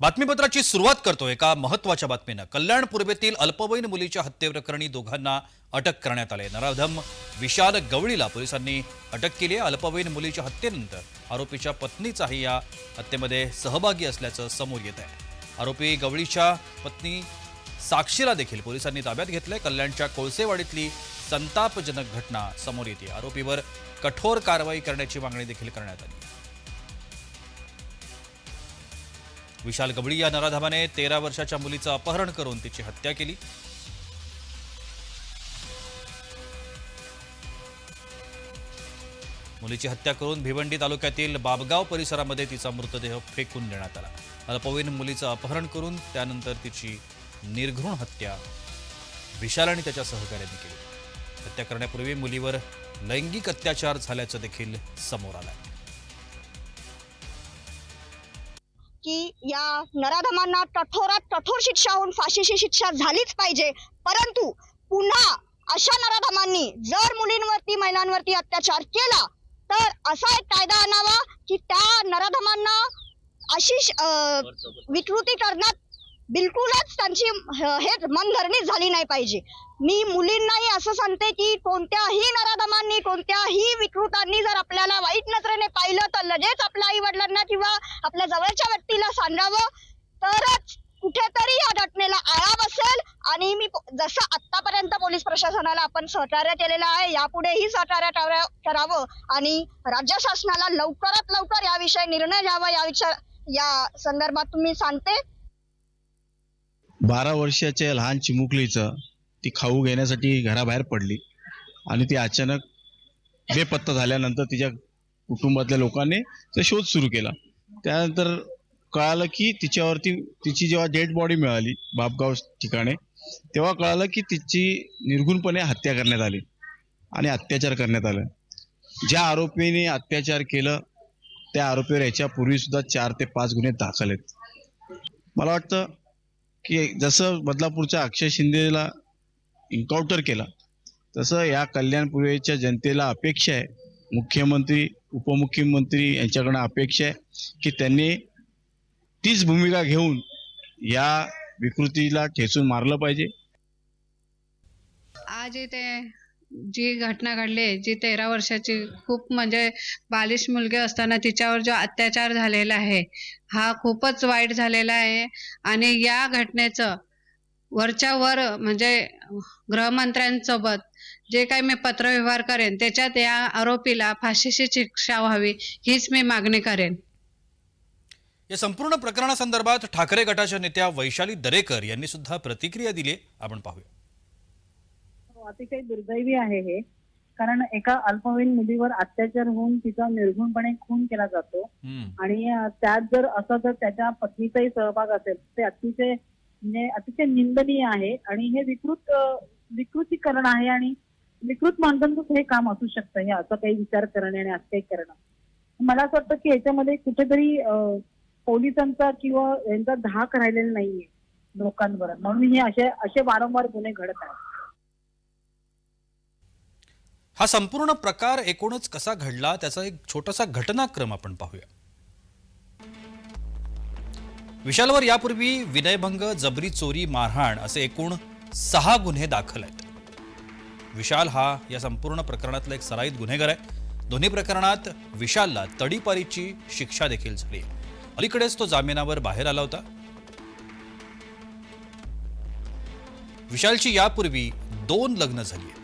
बातमीपत्राची सुरुवात करतो एका महत्त्वाच्या बातमीनं. कल्याण पूर्वेतील अल्पवयीन मुलीच्या हत्येप्रकरणी दोघांना अटक करण्यात आले. नराधम विशाल गवळीला पोलिसांनी अटक केली आहे. अल्पवयीन मुलीच्या हत्येनंतर आरोपीच्या पत्नीचाही या हत्येमध्ये सहभागी असल्याचं समोर येत आहे. आरोपी गवळीच्या पत्नी साक्षीला देखील पोलिसांनी ताब्यात घेतलंय. कल्याणच्या कोळसेवाडीतली संतापजनक घटना समोर येते. आरोपीवर कठोर कारवाई करण्याची मागणी देखील करण्यात आली. विशाल गबळी या नराधमाने तेरा वर्षाच्या मुलीचं अपहरण करून तिची हत्या केली. मुलीची हत्या करून भिवंडी तालुक्यातील बाबगाव परिसरामध्ये तिचा मृतदेह फेकून देण्यात आला. अल्पवयीन मुलीचं अपहरण करून त्यानंतर तिची निर्घृण हत्या विशाल आणि त्याच्या सहकार्याने केली. हत्या करण्यापूर्वी मुलीवर लैंगिक अत्याचार झाल्याचं देखील समोर आलं की या नराधमांना कठोरात कठोर शिक्षा होऊन फाशीची शिक्षा झालीच पाहिजे. परंतु पुन्हा अशा नराधमांनी जर मुलींवरती महिलांवरती अत्याचार केला तर असा एक कायदा आणावा की त्या नराधमांना अशी विकृती करण्यात बिलकुलच त्यांची हे मनधरणी झाली नाही पाहिजे. मी मुलींनाही असं सांगते की कोणत्याही नराधमांनी कोणत्याही विकृतांनी जर आपल्याला वाईट नजरेने पाहिलं तर लगेच आपल्या आई वडिलांना किंवा आपल्या जवळच्या व्यक्तीला सांगावं. तरच कुठेतरी या घटनेला आळा बसेल आणि मी जसं आतापर्यंत पोलीस प्रशासनाला आपण सहकार्य केलेलं आहे यापुढेही सहकार्य करावं आणि राज्य शासनाला लवकरात लवकर याविषयी निर्णय घ्यावा या विचार या संदर्भात तुम्ही सांगते. बारा वर्षाच्या लहान चिमुकलीचं ती खाऊ घेण्यासाठी घराबाहेर पडली. आणि ती अचानक बेपत्ता झाल्यानंतर तिच्या कुटुंबातल्या लोकांनी ते शोध सुरू केला. त्यानंतर कळालं की तिच्यावरती तिची जेव्हा डेड बॉडी मिळाली बापगाव ठिकाणी तेव्हा कळालं की तिची निर्गुणपणे हत्या करण्यात आली आणि अत्याचार करण्यात आला. ज्या आरोपीने अत्याचार केलं त्या आरोपीवर याच्यापूर्वी सुद्धा चार ते पाच गुन्हे दाखल आहेत. मला वाटतं की जसं बदलापूरच्या अक्षय शिंदेला एन्काउंटर केला तसं या कल्याणपूर्वेच्या जनतेला अपेक्षा आहे. मुख्यमंत्री उपमुख्यमंत्री यांच्याकडनं अपेक्षा आहे की त्यांनी तीच भूमिका घेऊन या विकृतीला ठेचून मारलं पाहिजे. आज येते जी घटना घडली आहे, जी तेरा वर्षाची खूप म्हणजे बालिश मुलगी असताना तिच्यावर जो अत्याचार झालेला आहे हा खूपच वाईट झालेला आहे. आणि या घटनेचं वरच्या वर म्हणजे गृहमंत्र्यांसोबत जे काही मी पत्रव्यवहार करेन त्याच्यात या आरोपीला फाशीची शिक्षा व्हावी हीच मी मागणी करेन. या संपूर्ण प्रकरणासंदर्भात ठाकरे गटाच्या नेत्या वैशाली दरेकर यांनी सुद्धा प्रतिक्रिया दिली आपण पाहूया. अतिशय दुर्दैवी आहे हे. कारण एका अल्पवयीन मुलीवर अत्याचार होऊन तिचा निर्घुणपणे खून केला जातो. आणि त्यात जर असं जर त्याच्या पत्नीचाही सहभाग असेल ते अतिशय म्हणजे अतिशय निंदनीय आहे. आणि हे विकृत विकृतीकरण आहे आणि विकृत माणसांचंच हे काम असू शकतं. हे असं काही विचार करणे आणि असं काही करणं. मला असं वाटतं की याच्यामध्ये कुठेतरी पोलिसांचा किंवा यांचा धाक राहिलेला नाहीये लोकांवर. म्हणून हे असे असे वारंवार गुन्हे घडत आहेत. हा संपूर्ण प्रकार एकूणच कसा घडला त्याचा एक छोटासा घटनाक्रम आपण पाहूया. विशालवर यापूर्वी विनयभंग जबरी चोरी मारहाण असे एकूण सहा गुन्हे दाखल आहेत. विशाल हा या संपूर्ण प्रकरणातला एक सराईत गुन्हेगार आहे. दोन्ही प्रकरणात विशालला तडीपारीची शिक्षा देखील झाली. आहे. अलीकडेच तो जामिनावर बाहेर आला होता. विशालची यापूर्वी दोन लग्न झाली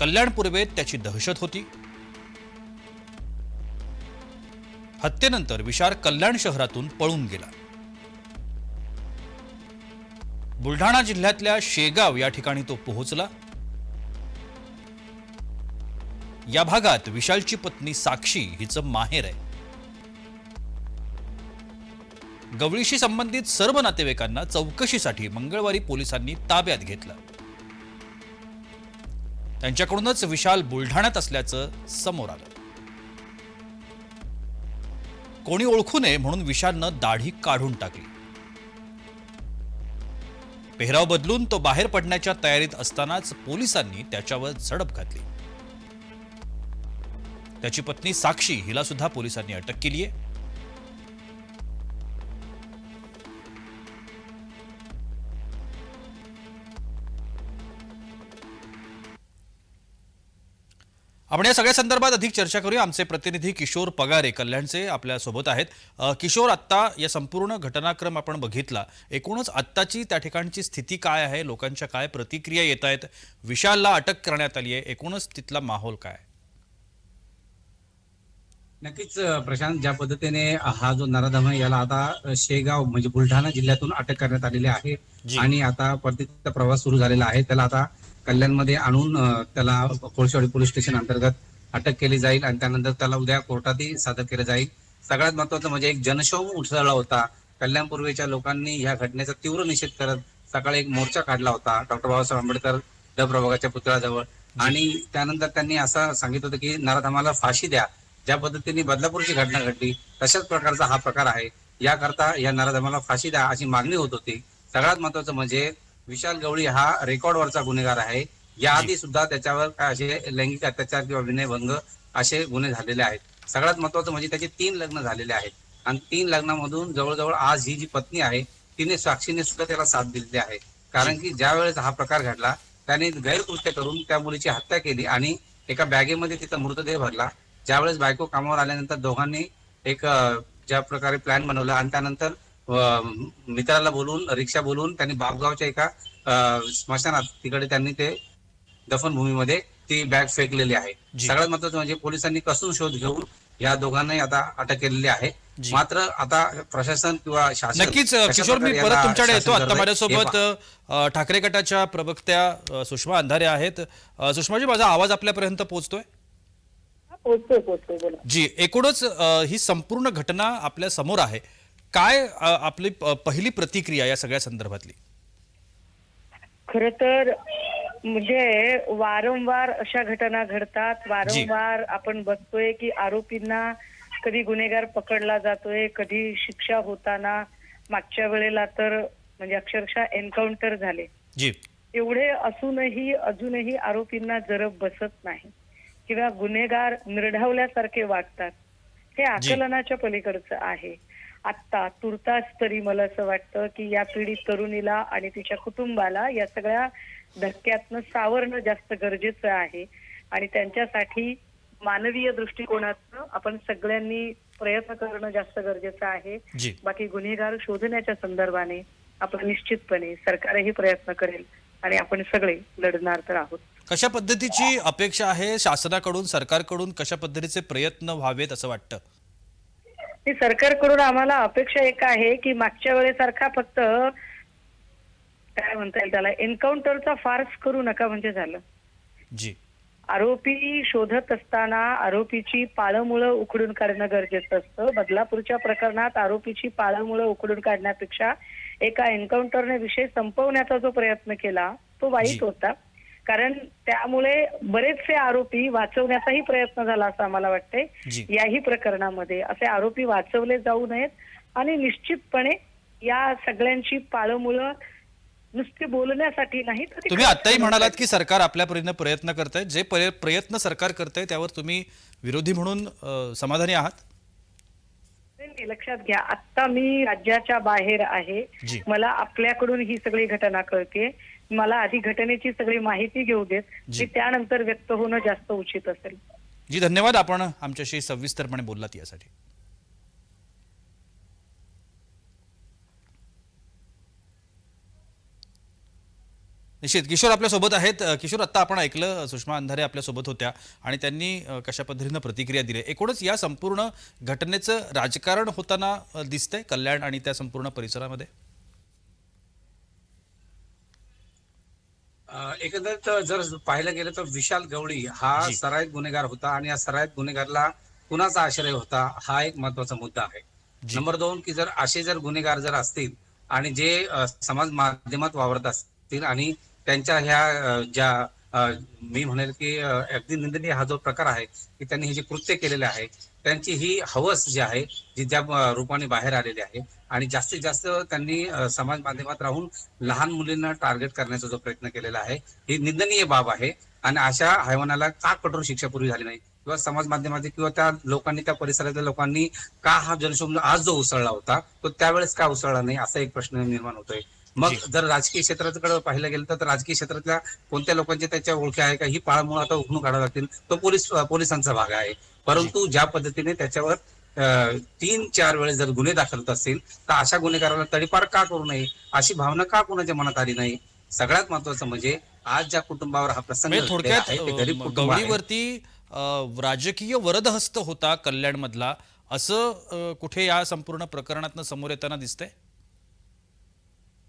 कल्याण पूर्वेत त्याची दहशत होती. हत्येनंतर विशाल कल्याण शहरातून पळून गेला. बुलढाणा जिल्ह्यातल्या शेगाव या ठिकाणी तो पोहोचला. या भागात विशालची पत्नी साक्षी हिचं माहेर आहे. गवळीशी संबंधित सर्व नातेवाईकांना चौकशीसाठी मंगळवारी पोलिसांनी ताब्यात घेतलं. त्यांच्याकडूनच विशाल बुलढाण्यात असल्याचं समोर आलं. कोणी ओळखू नये म्हणून विशालनं दाढी काढून टाकली. पेहराव बदलून तो बाहेर पडण्याच्या तयारीत असतानाच पोलिसांनी त्याच्यावर झडप घातली. त्याची पत्नी साक्षी हिला सुद्धा पोलिसांनी अटक केली आहे आपण या सगळ्या संदर्भात अधिक चर्चा करूया. आमचे प्रतिनिधी किशोर पगारे कल्याणचे आपल्यासोबत आहेत किशोर आत्ता या संपूर्ण घटनाक्रम आपण बघितला. एकूणच आत्ताची त्या ठिकाणची स्थिती काय आहे? लोकांच्या काय प्रतिक्रिया येत आहेत? विशालला अटक करण्यात आली आहे. एकूणच तिथला माहोल काय? नक्कीच प्रशांत ज्या पद्धतीने हा जो नराधम आहे याला आता शेगाव म्हणजे बुलढाणा जिल्ह्यातून अटक करण्यात आलेली आहे. आणि आता परतीचा प्रवास सुरू झालेला आहे. त्याला आता कल्याणमध्ये आणून त्याला कोळशेवाडी पोलीस स्टेशन अंतर्गत अटक केली जाईल आणि त्यानंतर त्याला उद्या कोर्टातही सादर केलं जाईल. सगळ्यात महत्वाचं म्हणजे एक जनशोभ उसळला होता. कल्याण पूर्वेच्या लोकांनी या घटनेचा तीव्र निषेध करत सकाळी एक मोर्चा काढला होता. डॉक्टर बाबासाहेब आंबेडकर ड प्रभागाच्या पुतळ्याजवळ. आणि त्यानंतर त्यांनी असं सांगितलं होतं की नराधमाला फाशी द्या. ज्या पद्धतीने बदलापूरची घटना घडली तशाच प्रकारचा हा प्रकार आहे. याकरता या नराधमाला फाशी द्या अशी मागणी होत होती. सगळ्यात महत्वाचं म्हणजे विशाल गवळी हा रेकॉर्डवरचा गुन्हेगार आहे. याआधी सुद्धा त्याच्यावर काय असे लैंगिक अत्याचार किंवा विनयभंग असे गुन्हे झालेले आहेत. सगळ्यात महत्वाचं म्हणजे त्याचे तीन लग्न झालेले आहेत. आणि तीन लग्नामधून जवळजवळ आज ही जी पत्नी आहे तिने साक्षीने सुद्धा त्याला साथ दिलेली आहे. कारण की ज्या वेळेस हा प्रकार घडला त्याने गैरकृत्य करून त्या मुलीची हत्या केली आणि एका बॅगेमध्ये तिचा मृतदेह भरला. ज्यावेळेस बायको कामावर आल्यानंतर दोघांनी एक ज्या प्रकारे प्लॅन बनवला आणि त्यानंतर मित्राला बोलून रिक्षा बोलून त्यांनी बापगावच्या एका स्मशानात तिकडे त्यांनी ते दफनभूमीमध्ये ती बॅग फेकलेली आहे. सगळ्यात महत्वाचं म्हणजे पोलिसांनी कसून शोध घेऊन या दोघांनाही आता अटक केलेली आहे. जी. मात्र आता प्रशासन किंवा शासन नक्कीच किशोर मी परत तुमच्याकडे येतो. आता माझ्यासोबत हे ठाकरे गटाच्या प्रवक्त्या सुषमा अंधारे आहेत. सुषमाजी माझा आवाज आपल्यापर्यंत पोहोचतोय? पोचतोय बोला. जी एकूणच ही संपूर्ण घटना आपल्यासमोर आहे. काय आपली पहिली प्रतिक्रिया या सगळ्या संदर्भातली? खर तर म्हणजे वारंवार अशा घटना घडतात. वारंवार आपण बघतोय की आरोपींना कधी गुन्हेगार पकडला जातोय कधी शिक्षा होताना मागच्या वेळेला तर म्हणजे अक्षरशः एन्काउंटर झाले. एवढे असूनही अजूनही आरोपींना जरब बसत नाही किंवा गुन्हेगार निर्ढावल्यासारखे वागतात. हे आकलनाच्या पलीकडचं आहे. आत्ता तुर्तास तरी मला असं वाटतं की या पीडित तरुणीला आणि तिच्या कुटुंबाला या सगळ्या धक्क्यातनं सावरणं जास्त गरजेचं आहे. आणि त्यांच्यासाठी मानवीय दृष्टिकोनातनं आपण सगळ्यांनी प्रयत्न करणं जास्त गरजेचं आहे. बाकी गुन्हेगार शोधण्याच्या संदर्भाने आपण निश्चितपणे सरकारही प्रयत्न करेल आणि आपण सगळे लढणार तर आहोत. कशा पद्धतीची अपेक्षा आहे शासनाकडून सरकारकडून कशा पद्धतीचे प्रयत्न व्हावेत असं वाटतं? ही सरकारकडून आम्हाला अपेक्षा एक आहे की मागच्या वेळेसारखा फक्त काय म्हणता येईल त्याला एन्काउंटरचा फार्स करू नका म्हणजे झालं. जी. आरोपी शोधत असताना आरोपीची पाळंमुळं उखडून काढणं गरजेचं असतं. बदलापूरच्या प्रकरणात आरोपीची पाळंमुळं उखडून काढण्यापेक्षा एका एन्काउंटरने विषय संपवण्याचा जो प्रयत्न केला तो. वाईट होता. कारण त्यामुळे बरेचसे आरोपी वाचवण्याचाही प्रयत्न झाला असं आम्हाला वाटतंय. याही प्रकरणामध्ये असे आरोपी वाचवले जाऊ नयेत आणि निश्चितपणे या सगळ्यांची पाळंमुळं नुसते बोलण्यासाठी नाही तुम्ही आत्ताही म्हणालात. की सरकार आपल्या परीने प्रयत्न करत आहे जे प्रय- प्रयत्न सरकार करतंय त्यावर तुम्ही विरोधी म्हणून समाधानी आहात? लक्षात घ्या. आत्ता मी राज्याच्या बाहेर आहे. मला आपल्याकडून ही सगळी घटना कळते मला आधी घटनेची सगळी माहिती घेऊ देत जी. त्यानंतर व्यक्त होणं जास्त उचित असेल. जी धन्यवाद आपण आमच्याशी सविस्तरपणे बोललात यासाठी. निश्चित. किशोर आपल्यासोबत आहेत किशोर आत्ता आपण ऐकलं सुषमा अंधारे आपल्यासोबत होत्या आणि त्यांनी कशा पद्धतीनं प्रतिक्रिया दिली. एकूणच या संपूर्ण घटनेचं राजकारण होताना दिसतंय कल्याण आणि त्या संपूर्ण परिसरामध्ये? एकंदरीत जर पाहिलं गेलं तर विशाल गवळी हा. सराईत गुन्हेगार होता आणि या सराईत गुन्हेगारला कुणाचा आश्रय होता हा एक महत्त्वाचा मुद्दा आहे. नंबर दोन की जर असे जर गुन्हेगार जर असतील आणि जे समाज माध्यमात वावरत असतील आणि त्यांच्या ह्या ज्या मी म्हणेल की अगदी निंदनीय हा जो प्रकार आहे की त्यांनी हे जे कृत्य केलेले आहे त्यांची ही हवस जी आहे जी ज्या अ, रूपाने बाहेर आलेली आहे. आणि जास्तीत जास्त त्यांनी समाज माध्यमात राहून लहान मुलींना टार्गेट करण्याचा जो प्रयत्न केलेला आहे ही निंदनीय बाब आहे. आणि अशा हैवानाला का कठोर शिक्षा पूर्वी झाली नाही? किंवा समाज माध्यमातील किंवा त्या लोकांनी त्या परिसरातल्या लोकांनी का हा जनशोभ आज जो उसळला होता तो त्यावेळेस का उसळला नाही असा एक प्रश्न निर्माण होतोय. मग. जर राजकीय क्षेत्राकडे पाहिलं गेलं तर राजकीय क्षेत्रातल्या कोणत्या लोकांचे त्याच्या ओळखी आहे का? ही पाळमुळं आता उघडून काढावं लागतील. तो पोलीस पोलिसांचा भाग आहे. परंतु ज्या पद्धतीने त्याच्यावर तीन चार वेळेस जर गुन्हे दाखल होत असतील तर अशा गुन्हेगाराला तडीपार का करू नये? अशी भावना का कोणाच्या मनात आली नाही? सगळ्यात महत्वाचं म्हणजे आज ज्या कुटुंबावर हा प्रसंग म्हणजे थोडक्यात. गवळीवरती राजकीय वरदहस्त होता कल्याण मधला असं कुठे या संपूर्ण प्रकरणातनं समोर येताना दिसतंय?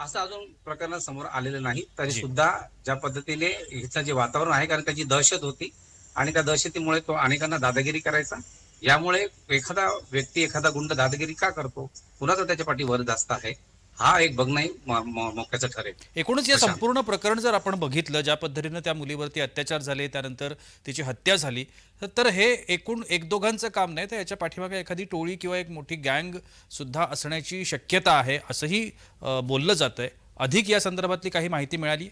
असं अजून प्रकरण समोर आलेलं नाही. तरी. सुद्धा ज्या पद्धतीने हिचं जे वातावरण आहे कारण त्याची दहशत होती आणि त्या दहशतीमुळे तो अनेकांना दादागिरी करायचा. यामुळे एखादा व्यक्ती एखादा गुंड दादागिरी का करतो? कुणाचा त्याच्या पाठी वरदास्त आहे? हा एक बघणंही मोक्याचं ठरेल. एकूणच या. संपूर्ण प्रकरण जर आपण बघितलं ज्या पद्धतीनं त्या मुलीवरती अत्याचार झाले त्यानंतर तिची हत्या झाली तर- हे एकूण एक दोघांचं काम नाही. तर याच्या पाठीमागे एखादी टोळी किंवा एक मोठी गँग सुद्धा असण्याची शक्यता आहे असंही बोललं जातंय. अधिक या संदर्भातली काही माहिती मिळाली?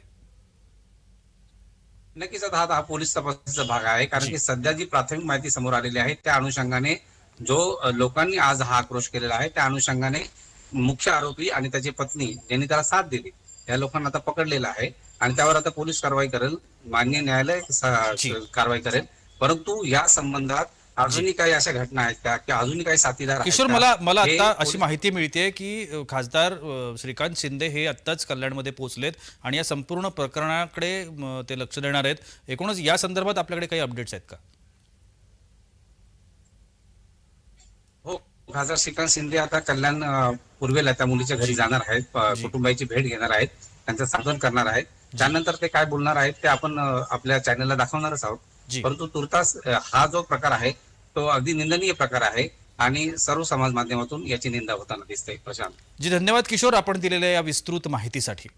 नक्कीच आता हा पोलीस तपासाचा भाग आहे कारण. की सध्या जी प्राथमिक माहिती समोर आलेली आहे त्या अनुषंगाने जो लोकांनी आज हा आक्रोश केलेला आहे त्या अनुषंगाने मुख्य आरोपी आणि त्याची पत्नी ज्यांनी त्याला साथ दिली या लोकांना आता पकडलेलं आहे आणि त्यावर आता पोलीस कारवाई करेल मान्य न्यायालय. कारवाई करेल परंतु या संबंधात अजूनही काही अशा घटना आहेत का? की अजूनही काही साथीदार किशोर? मला मला आता अशी माहिती मिळते की खासदार श्रीकांत शिंदे हे आत्ताच कल्याणमध्ये पोहोचलेत आणि या संपूर्ण प्रकरणाकडे ते लक्ष देणार आहेत. एकूणच या संदर्भात आपल्याकडे काही अपडेट्स आहेत का? हो खासदार श्रीकांत शिंदे आता कल्याण पूर्वेला त्या मुलीच्या घरी जाणार आहेत. कुटुंबाची भेट घेणार आहेत. त्यांचं सांत्वन करणार आहेत. त्यानंतर ते काय बोलणार आहेत ते आपण आपल्या चॅनलला दाखवणारच आहोत. परंतु तुर्तास हा जो प्रकार आहे तो अगदी निंदनीय प्रकार आहे आणि सर्व समाज माध्यमातून याची निंदा होताना दिसते. प्रशांत. जी धन्यवाद किशोर आपण दिलेल्या या विस्तृत माहितीसाठी.